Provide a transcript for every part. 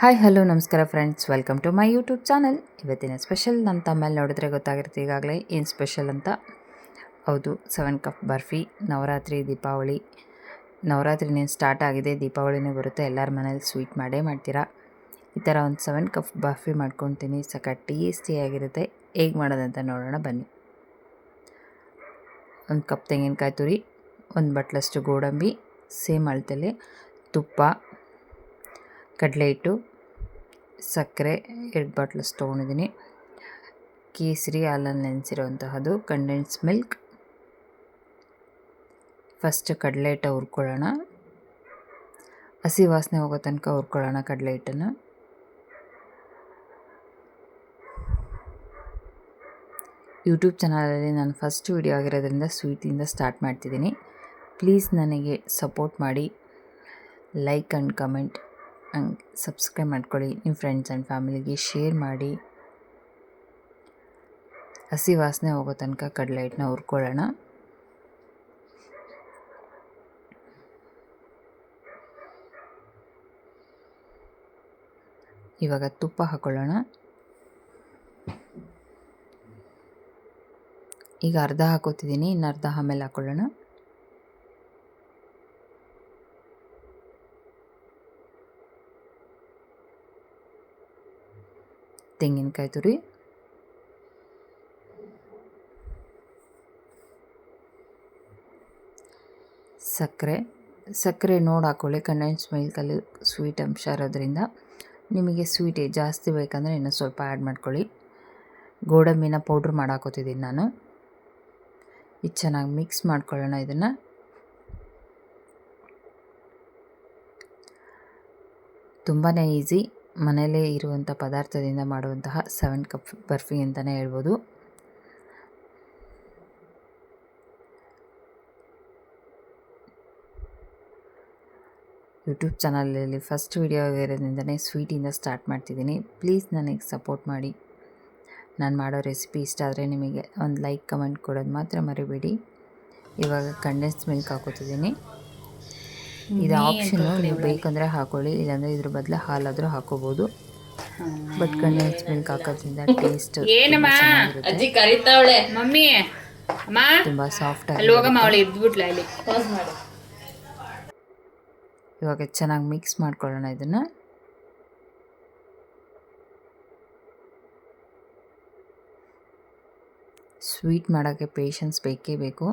Hi hello ನಮಸ್ಕಾರ friends welcome to my YouTube channel ಇವತ್ತಿನ special ನಮ್ಮ ತಮ್ಮಲ್ಲಿ ನೋಡಿದ್ರೆ ಗೊತ್ತಾಗಿರುತ್ತೆ ಈಗಾಗಲೇ. ಏನು ಸ್ಪೆಷಲ್ ಅಂತ? ಹೌದು ಸೆವೆನ್ ಕಪ್ ಬರ್ಫಿ, ನವರಾತ್ರಿ, ದೀಪಾವಳಿ. ನವರಾತ್ರಿ ನೀನು ಸ್ಟಾರ್ಟ್ ಆಗಿದೆ, ದೀಪಾವಳಿನೇ ಬರುತ್ತೆ, ಎಲ್ಲರ ಮನೇಲಿ ಸ್ವೀಟ್ ಮಾಡೇ ಮಾಡ್ತೀರಾ? ಈ ಥರ ಒಂದು ಸೆವೆನ್ ಕಪ್ ಬರ್ಫಿ ಮಾಡ್ಕೊತೀನಿ ಸಕ ಟೇಸ್ಟಿಯಾಗಿರುತ್ತೆ ಹೇಗೆ ಮಾಡೋದಂತ ನೋಡೋಣ, ಬನ್ನಿ. ಒಂದು ಕಪ್ ತೆಂಗಿನಕಾಯಿ ತುರಿ, ಒಂದು ಬಟ್ಲಷ್ಟು ಗೋಡಂಬಿ ಸೇಮ್ ಅಳತೆಲಿ ತುಪ್ಪ ಕಡಲೆ ಹಿಟ್ಟು, ಸಕ್ಕರೆ, ಎರಡು ಬಾಟ್ಲಸ್ ತೊಗೊಂಡಿದ್ದೀನಿ. ಕೇಸರಿ ಹಾಲಲ್ಲಿ ನೆನೆಸಿರುವಂತಹದ್ದು ಕಂಡೆನ್ಸ್ ಮಿಲ್ಕ್ ಫಸ್ಟ್ ಕಡಲೆ ಹಿಟ್ಟು ಹುರ್ಕೊಳ್ಳೋಣ. ಹಸಿ ವಾಸನೆ ಹೋಗೋ ತನಕ ಹುರ್ಕೊಳ್ಳೋಣ ಕಡಲೆ ಹಿಟ್ಟನ್ನು. ಯೂಟ್ಯೂಬ್ ಚಾನಲಲ್ಲಿ ನಾನು ಫಸ್ಟ್ ವಿಡಿಯೋ ಆಗಿರೋದ್ರಿಂದ ಸ್ವೀಟಿಂದ ಸ್ಟಾರ್ಟ್ ಮಾಡ್ತಿದ್ದೀನಿ. ಪ್ಲೀಸ್ ನನಗೆ ಸಪೋರ್ಟ್ ಮಾಡಿ. ಲೈಕ್ ಆ್ಯಂಡ್ ಕಮೆಂಟ್ ಹಂಗೆ ಸಬ್ಸ್ಕ್ರೈಬ್ ಮಾಡ್ಕೊಳ್ಳಿ ನಿಮ್ಮ ಫ್ರೆಂಡ್ಸ್ ಆ್ಯಂಡ್ ಫ್ಯಾಮಿಲಿಗೆ ಶೇರ್ ಮಾಡಿ. ಹಸಿ ವಾಸನೆ ಹೋಗೋ ತನಕ ಕಡಲೆ ಹಿಟ್ಟನ್ನ ಹುರ್ಕೊಳ್ಳೋಣ. ಇವಾಗ ತುಪ್ಪ ಹಾಕೊಳ್ಳೋಣ. ಈಗ ಅರ್ಧ ಹಾಕೋತಿದ್ದೀನಿ, ಇನ್ನು ಅರ್ಧ ಆಮೇಲೆ ಹಾಕೊಳ್ಳೋಣ. ತೆಂಗಿನಕಾಯಿ ತುರಿ. ಸಕ್ಕರೆ. ಸಕ್ಕರೆ ನೋಡಿ ಹಾಕ್ಕೊಳ್ಳಿ ಕಂಡೆನ್ಸ್ ಮಿಲ್ಕಲ್ಲಿ ಸ್ವೀಟ್ ಅಂಶ ಇರೋದ್ರಿಂದ ನಿಮಗೆ ಸ್ವೀಟ್ ಜಾಸ್ತಿ ಬೇಕಂದರೆ ಇನ್ನೂ ಸ್ವಲ್ಪ ಆ್ಯಡ್ ಮಾಡ್ಕೊಳ್ಳಿ. ಗೋಡಂಬಿನ ಪೌಡ್ರ್ ಮಾಡಾಕೋತಿದ್ದೀನಿ ನಾನು. ಇದು ಚೆನ್ನಾಗಿ ಮಿಕ್ಸ್ ಮಾಡ್ಕೊಳ್ಳೋಣ ಇದನ್ನು. ತುಂಬಾ ಈಸಿ ಮನೆಯಲ್ಲೇ ಇರುವಂಥ ಪದಾರ್ಥದಿಂದ ಮಾಡುವಂತಹ ಸೆವೆನ್ ಕಪ್ ಬರ್ಫಿ ಅಂತಲೇ ಹೇಳ್ಬೋದು. ಯೂಟ್ಯೂಬ್ ಚಾನಲಲ್ಲಿ ಫಸ್ಟ್ ವಿಡಿಯೋ ಇರೋದ್ರಿಂದನೇ ಸ್ವೀಟಿಂದ ಸ್ಟಾರ್ಟ್ ಮಾಡ್ತಿದ್ದೀನಿ. ಪ್ಲೀಸ್ ನನಗೆ ಸಪೋರ್ಟ್ ಮಾಡಿ. ನಾನು ಮಾಡೋ ರೆಸಿಪಿ ಇಷ್ಟ ಆದರೆ ನಿಮಗೆ ಒಂದು ಲೈಕ್ ಕಮೆಂಟ್ ಕೊಡೋದು ಮಾತ್ರ ಮರಿಬೇಡಿ. ಇವಾಗ ಕಂಡೆನ್ಸ್ ಮಿಲ್ಕ್ ಹಾಕೋತಿದ್ದೀನಿ. ಇದು ಆಪ್ಷನ್ ನೀವು ಬೇಕಂದರೆ ಹಾಕೊಳ್ಳಿ ಇಲ್ಲಾಂದರೆ ಇದ್ರ ಬದಲು ಹಾಲಾದರೂ ಹಾಕೋಬೋದು. ಬಟ್ ಕಂಡೆನ್ಸ್ ಮಿಲ್ಕ್ ಹಾಕೋದ್ರಿಂದ ಟೇಸ್ಟ್ ಏನಮ್ಮ? ಅಜ್ಜಿ ಕರಿತಾವಳೆ. ಮಮ್ಮಿ ಅಮ್ಮ? ತುಂಬ ಸಾಫ್ಟ್ ಆಗಿ ಹೋಗಮ್ಮ ಅವಳು ಎದ್ಬಿಟ್ಲ ಇವಾಗ ಚೆನ್ನಾಗಿ ಮಿಕ್ಸ್ ಮಾಡ್ಕೊಳ್ಳೋಣ ಇದನ್ನು. ಸ್ವೀಟ್ ಮಾಡೋಕ್ಕೆ ಪೇಷನ್ಸ್ ಬೇಕೇ ಬೇಕು.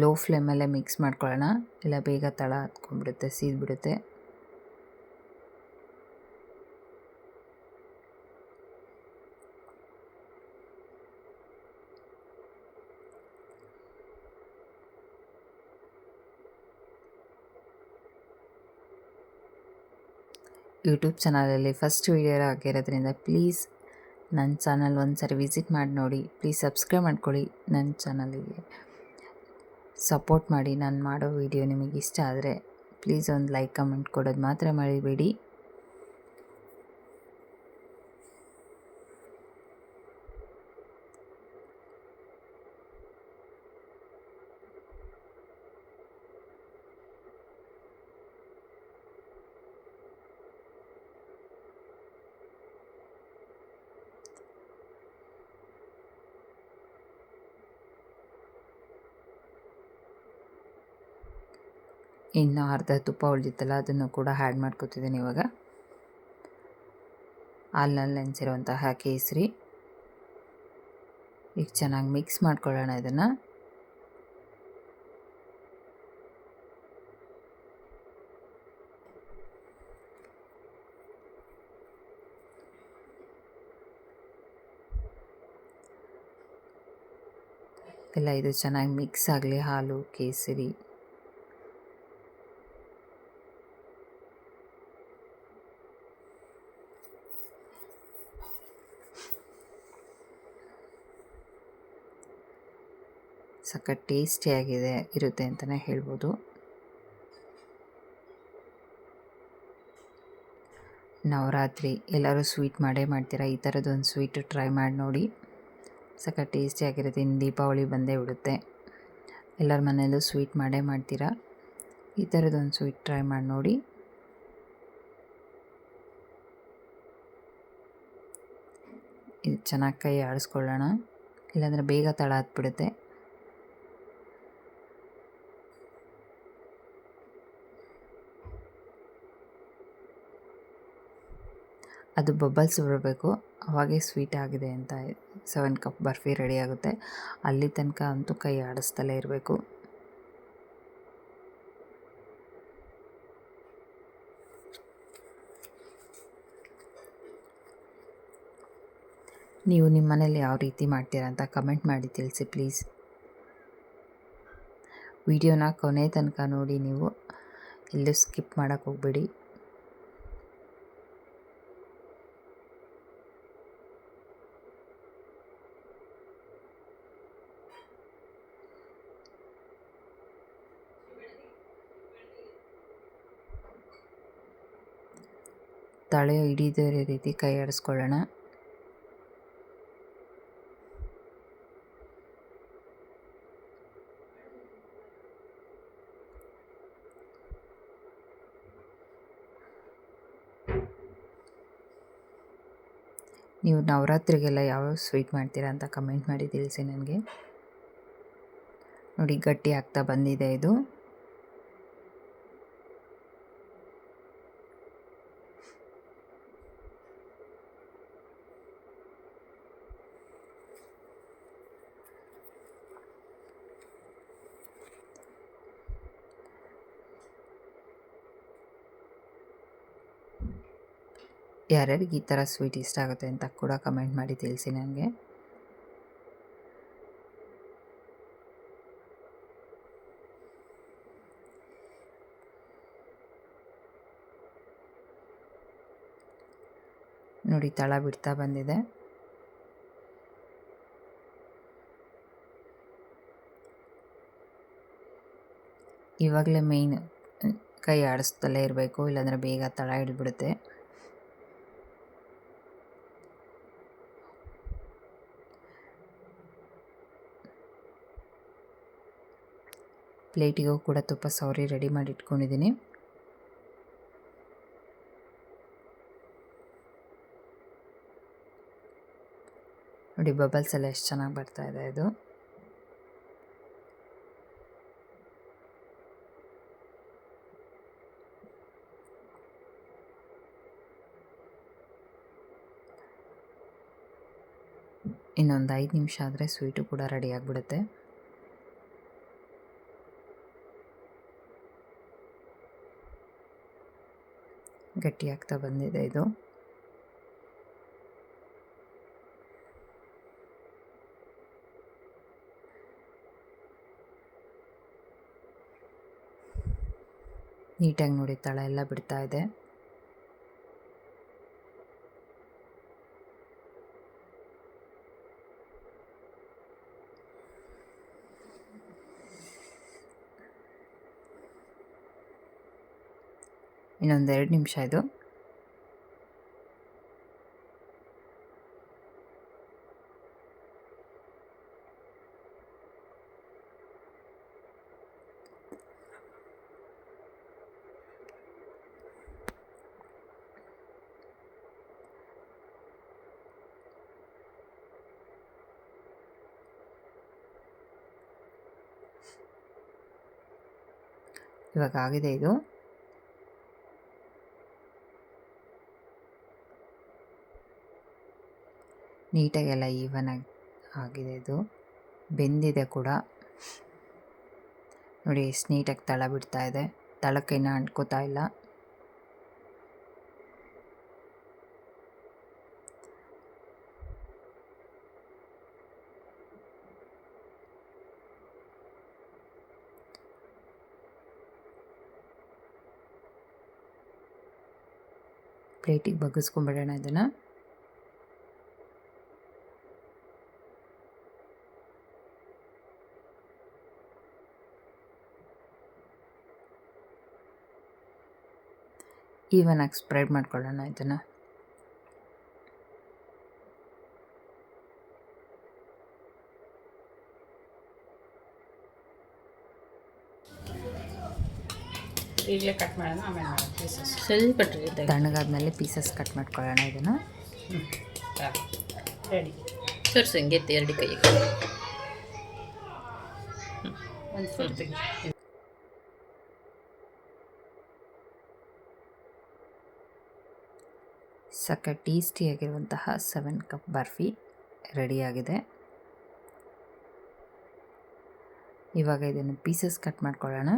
ಲೋ ಫ್ಲೇಮಲ್ಲೇ ಮಿಕ್ಸ್ ಮಾಡ್ಕೊಳ್ಳೋಣ. ಇಲ್ಲ ಬೇಗ ತಳ ಹತ್ಕೊಂಡ್ಬಿಡುತ್ತೆ, ಸೀದ್ಬಿಡುತ್ತೆ. ಯೂಟ್ಯೂಬ್ ಚಾನಲಲ್ಲಿ ಫಸ್ಟ್ ವೀಡಿಯೋ ಆಗಿರೋದ್ರಿಂದ ಪ್ಲೀಸ್ ನನ್ನ ಚಾನಲ್ ಒಂದು ಸಾರಿ ವಿಸಿಟ್ ಮಾಡಿ ನೋಡಿ ಪ್ಲೀಸ್ ಸಬ್ಸ್ಕ್ರೈಬ್ ಮಾಡ್ಕೊಳ್ಳಿ ನನ್ನ ಚಾನಲಿಗೆ ಸಪೋರ್ಟ್ ಮಾಡಿ ನಾನು ಮಾಡೋ ವಿಡಿಯೋ ನಿಮಗೆ ಇಷ್ಟ ಆದರೆ ಪ್ಲೀಸ್ ಒಂದು ಲೈಕ್, ಕಮೆಂಟ್ ಕೊಡೋದು ಮಾತ್ರ ಮರಿಬೇಡಿ. ಇನ್ನು ಅರ್ಧ ತುಪ್ಪ ಉಳಿದಿತ್ತಲ್ಲ, ಅದನ್ನು ಕೂಡ ಆ್ಯಡ್ ಮಾಡ್ಕೋತಿದ್ದೀನಿ ಇವಾಗ. ಹಾಲಿನಲ್ಲಿ ನೆನೆಸಿರುವಂತಹ ಕೇಸರಿ. ಈಗ ಚೆನ್ನಾಗಿ ಮಿಕ್ಸ್ ಮಾಡ್ಕೊಳ್ಳೋಣ ಇದನ್ನು. ಎಲ್ಲ ಇದು ಚೆನ್ನಾಗಿ ಮಿಕ್ಸ್ ಆಗಲಿ, ಹಾಲು, ಕೇಸರಿ. ಸಖತ್ ಟೇಸ್ಟಿಯಾಗಿದೆ, ಇರುತ್ತೆ ಅಂತಲೇ ಹೇಳ್ಬೋದು. ನವರಾತ್ರಿ, ಎಲ್ಲರೂ ಸ್ವೀಟ್ ಮಾಡೇ ಮಾಡ್ತೀರಾ? ಈ ಥರದ್ದೊಂದು ಸ್ವೀಟು ಟ್ರೈ ಮಾಡಿ ನೋಡಿ. ಸಖತ್ ಟೇಸ್ಟಿಯಾಗಿರುತ್ತೆ. ಇನ್ನು ದೀಪಾವಳಿ ಬಂದೇ ಬಿಡುತ್ತೆ. ಎಲ್ಲರ ಮನೆಯಲ್ಲೂ ಸ್ವೀಟ್ ಮಾಡೇ ಮಾಡ್ತೀರಾ? ಈ ಥರದ್ದೊಂದು ಸ್ವೀಟ್ ಟ್ರೈ ಮಾಡಿ ನೋಡಿ. ಇದು ಚೆನ್ನಾಗಿ ಕೈ ಆಡಿಸ್ಕೊಳ್ಳೋಣ. ಇಲ್ಲಾಂದರೆ ಬೇಗ ತಳ ಹತ್ಬಿಡುತ್ತೆ. ಅದು ಬಬಲ್ಸ್ ಬರಬೇಕು. ಅವಾಗೇ ಸ್ವೀಟ್ ಆಗಿದೆ ಅಂತ ಸೆವೆನ್ ಕಪ್ ಬರ್ಫಿ ರೆಡಿ ಆಗುತ್ತೆ. ಅಲ್ಲಿ ತನಕ ಅಂತೂ ಕೈ ಆಡಿಸ್ತಲೇ ಇರಬೇಕು. ನೀವು ನಿಮ್ಮ ಮನೇಲಿ ಯಾವ ರೀತಿ ಮಾಡ್ತೀರಾ ಅಂತ ಕಮೆಂಟ್ ಮಾಡಿ ತಿಳಿಸಿ ಪ್ಲೀಸ್ ವಿಡಿಯೋನ ಕೊನೆ ತನಕ ನೋಡಿ ನೀವು. ಎಲ್ಲೂ ಸ್ಕಿಪ್ ಮಾಡೋಕ್ಕೆ ಹೋಗ್ಬೇಡಿ. ತಳೆ ಹಿಡಿದೇ ರೀತಿ ಕೈ ಆಡಿಸ್ಕೊಳ್ಳೋಣ. ನೀವು ನವರಾತ್ರಿಗೆಲ್ಲ ಯಾವ್ಯಾವ ಸ್ವೀಟ್ ಮಾಡ್ತೀರಾ ಅಂತ ಕಮೆಂಟ್ ಮಾಡಿ ತಿಳಿಸಿ ನನಗೆ. ನೋಡಿ, ಗಟ್ಟಿ ಆಗ್ತಾ ಬಂದಿದೆ ಇದು. ಯಾರ್ಯಾರಿಗೆ ಈ ಥರ ಸ್ವೀಟ್ ಇಷ್ಟ ಆಗುತ್ತೆ ಅಂತ ಕೂಡ ಕಮೆಂಟ್ ಮಾಡಿ ತಿಳಿಸಿ ನನಗೆ. ನೋಡಿ, ತಳ ಬಿಡ್ತಾ ಬಂದಿದೆ. ಇವಾಗಲೇ ಮೇಯ್ನ್ ಕೈ ಆಡಿಸ್ತಲೇ ಇರಬೇಕು, ಇಲ್ಲಾಂದರೆ ಬೇಗ ತಳ ಹಿಡಿದ್ಬಿಡುತ್ತೆ ಪ್ಲೇಟಿಗೂ ಕೂಡ ತುಪ್ಪ ಸವರಿ ರೆಡಿ ಮಾಡಿ ಇಟ್ಕೊಂಡಿದ್ದೀನಿ ನೋಡಿ, ಬಬಲ್ಸ್ ಎಲ್ಲ ಎಷ್ಟು ಚೆನ್ನಾಗಿ ಬರ್ತಾ ಇದೆ ಇದು. ಇನ್ನೊಂದು ಐದು ನಿಮಿಷ ಆದರೆ ಸ್ವೀಟು ಕೂಡ ರೆಡಿ ಆಗಿಬಿಡುತ್ತೆ. ಗಟ್ಟಿಯಾಗ್ತಾ ಬಂದಿದೆ ಇದು. ನೀಟಾಗಿ ನೋಡಿ ತಳ ಎಲ್ಲ ಬಿಡ್ತಾ ಇದೆ. ಇನ್ನೊಂದೆರಡು ನಿಮಿಷ ಇದು. ಇವಾಗ ಆಗಿದೆ ಇದು. ನೀಟಾಗೆಲ್ಲ ಈವನಾಗಿ ಆಗಿದೆ ಇದು. ಬೆಂದಿದೆ ಕೂಡ. ನೋಡಿ, ಎಷ್ಟು ನೀಟಾಗಿ ತಳ ಬಿಡ್ತಾ ಇದೆ. ತಳಕ್ಕೇನು ಅಂಟ್ಕೋತಾ ಇಲ್ಲ. ಪ್ಲೇಟಿಗೆ ಬಗ್ಗಿಸ್ಕೊಂಬಿಡೋಣ ಇದನ್ನು. ಈವನಾಗಿ ಸ್ಪ್ರೆಡ್ ಮಾಡ್ಕೊಳ್ಳೋಣ ಇದನ್ನು. ಈಗಲೇ ಕಟ್ ಮಾಡೋಣ ಆಮೇಲೆ ಪೀಸಸ್ ಸ್ವಲ್ಪ ಇದ್ದಾಗ ತಣ್ಣಗಾದ್ಮೇಲೆ ಪೀಸಸ್ ಕಟ್ ಮಾಡ್ಕೊಳ್ಳೋಣ ಇದನ್ನು. ರೆಡಿ ಸಂಗೀತ ಹಿಂಗೆ ಎತ್ತಿ ಎರಡು ಕೈಗೆ. ಒಂದು ಸಕ್ಕ ಟೇಸ್ಟಿಯಾಗಿರುವಂತಹ ಸೆವೆನ್ ಕಪ್ ಬರ್ಫಿ ರೆಡಿಯಾಗಿದೆ. ಇವಾಗ ಇದನ್ನು ಪೀಸಸ್ ಕಟ್ ಮಾಡ್ಕೊಳ್ಳೋಣ.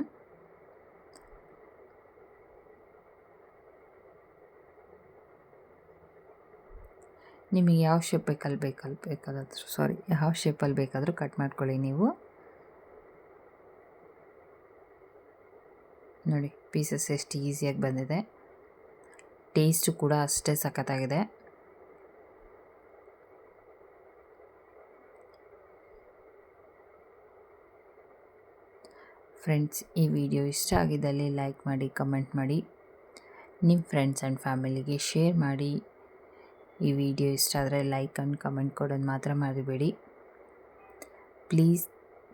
ನಿಮಗೆ ಯಾವ ಶೇಪ್ ಬೇಕಲ್ಲಿ ಬೇಕಲ್ಲಿ ಬೇಕಾದ್ರೂ ಸಾರಿ ಯಾವ ಶೇಪಲ್ಲಿ ಬೇಕಾದರೂ ಕಟ್ ಮಾಡ್ಕೊಳ್ಳಿ ನೀವು. ನೋಡಿ ಪೀಸಸ್ ಎಷ್ಟು ಈಸಿಯಾಗಿ ಬಂದಿದೆ. ಟೇಸ್ಟು ಕೂಡ ಅಷ್ಟೇ ಸಖತ್ತಾಗಿದೆ. ಫ್ರೆಂಡ್ಸ್, ಈ ವಿಡಿಯೋ ಇಷ್ಟ ಆಗಿದ್ದಲ್ಲಿ ಲೈಕ್ ಮಾಡಿ, ಕಮೆಂಟ್ ಮಾಡಿ. ನಿಮ್ಮ ಫ್ರೆಂಡ್ಸ್ ಆ್ಯಂಡ್ ಫ್ಯಾಮಿಲಿಗೆ ಶೇರ್ ಮಾಡಿ. ಈ ವಿಡಿಯೋ ಇಷ್ಟ ಆದರೆ ಲೈಕ್ ಆ್ಯಂಡ್ ಕಮೆಂಟ್ ಕೊಡೋದು ಮಾತ್ರ ಮರಿಬೇಡಿ. ಪ್ಲೀಸ್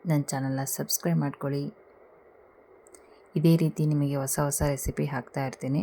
ನನ್ನ ಚಾನಲ್ನ ಸಬ್ಸ್ಕ್ರೈಬ್ ಮಾಡ್ಕೊಳ್ಳಿ. ಇದೇ ರೀತಿ ನಿಮಗೆ ಹೊಸ ಹೊಸ ರೆಸಿಪಿ ಹಾಕ್ತಾ ಇರ್ತೀನಿ.